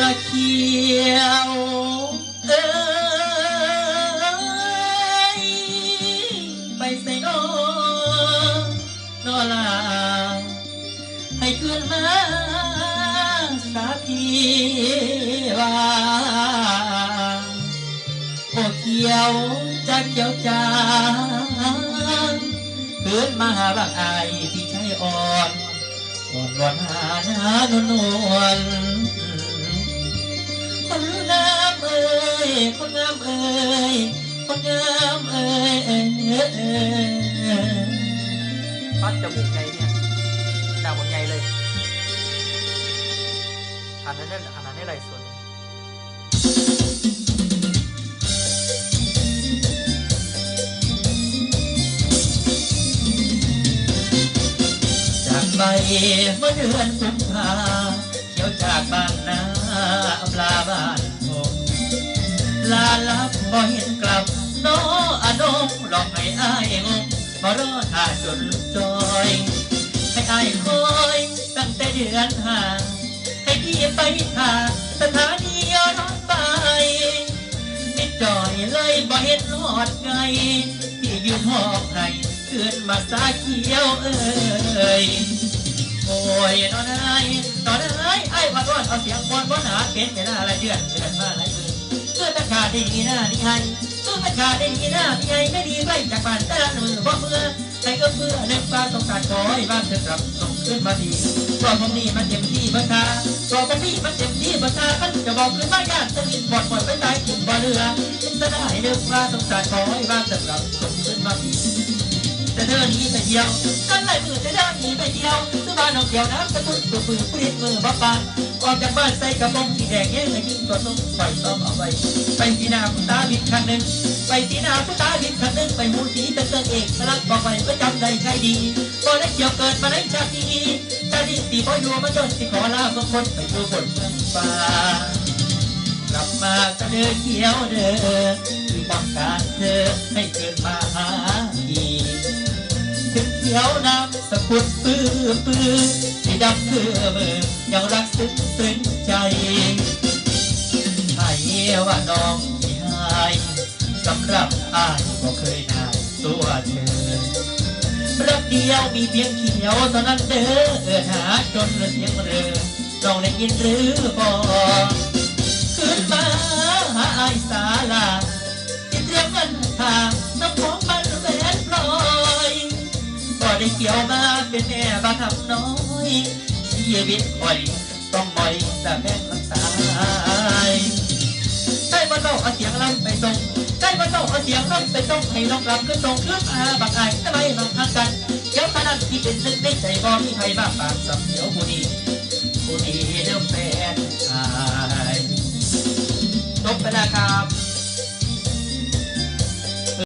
ละเขียวเอ้ยไปใส่นอนอลาให้เพื่อนมาสาธีว่าโอเขียวจักเขียวจางเพื่อนมาหาบางอายที่ใช้อ่อนอ่อนวอนหาหน้านวล จมูกไงเนี่ยดาวหมดไงเลยอันนั้นอันนั้นอะไรส่วนหนึ่งจากไปเมื่อเดือนกุมภาเที่ยวจากบ้านนาอำลาบ้านผมลาลับบ่เห็นกลับน้ออานงหลอกให้อายงง มารอท่าจนลุกจอยให้อายคอยตั้งแต่เดือนห้างให้พี่ไปทาสถานีรถไฟมิดจอยเลยบ่เห็นหอดไงพี่ยืนหอกให้เกินมาสาเขียวเอ้ยโอ้ยนอนไอ้นอนไอ้ไอ้พัดร้อนเอาเสียงบอลบอลหาเป็นแต่หน้าอะไรเดือนเดือนมาหลายมือนเพื่อตะขาดดีหน้าดีไง เพื่อตะขาดได้ดีหน้าดีไงไม่ดีไว้จากบ้านต่ละมือเพราะเมื่อใครก็เพื่อนึกฟ้าต้องการขอให้บ้านเธอกลับส่งขึ้นมาดีตัวผมนี่มันเต็มที่เบอร์ตาตัวผมนี่มันเต็มที่บอร์ตามันจะบอกขึ้นมาญาติสนิทบอดบอดไปตายกลุ่มบ่อเรือจินตนาให้นึกฟ้าต้องการขอให้บ้านเธอกลับส่งขึ้นมาดีแต่เธอหนีไปเที่ยวกันไล่มือแต่เธอหนีไปเที่ยวานนองเที่ยวน้ำตะกุนตัวปืนผู้เด็กมือบ้าปานออกจากบ้านใส่กระป๋องสีแดงแย่งให้ยิงตัวนุ่มปล่อยซ้อมเอาไว้ไปสีนาผู้ตาบินคันหนึ่งไปสีนาผู้ตาบินคันหนึ่งไปมูสีตะเกิงเอกรักบอกไว้ประจำได้ใครดีพอได้นเกี่ยวเกิดมาได้ชาตินี้ชาตินี้ตีพ่ออยู่มาจนสิขอลาบางคนไปดูบนเมืองฟ้ากลับมาก็เดินเที่ยวเดินที่ต้องการเธอให้เกิดมา ถึงเที่ยวน้ำสะกุดปื้อปื้อที่ดำคือมือยังรักซึ้งซึ้งใจให้ว่าน้องที่หายสำหรับอายก็เคยนายตัวเธอรักเดียวมีเพียงเขียวเท่านั้นเด้อเอินหาจนเสียงเรือน้องได้ยินหรือบ่ขึ้นมา เป็นแม่บาทำน้อยชีวิตคอยต้องมอยแต่แม่งรักษาใช่มาเจ้าเอาเสียงลำไปส่งใช่มาเจ้าเอาเสียงลำไปส่งให้น้องลับขึ้นส่งขึ้นอาบักไอ้ทำไมบังทางกันเดี๋ยวขนาดที่เป็นนึกในใจบ่มีใครบ้าปากสับเดียวผู้นี้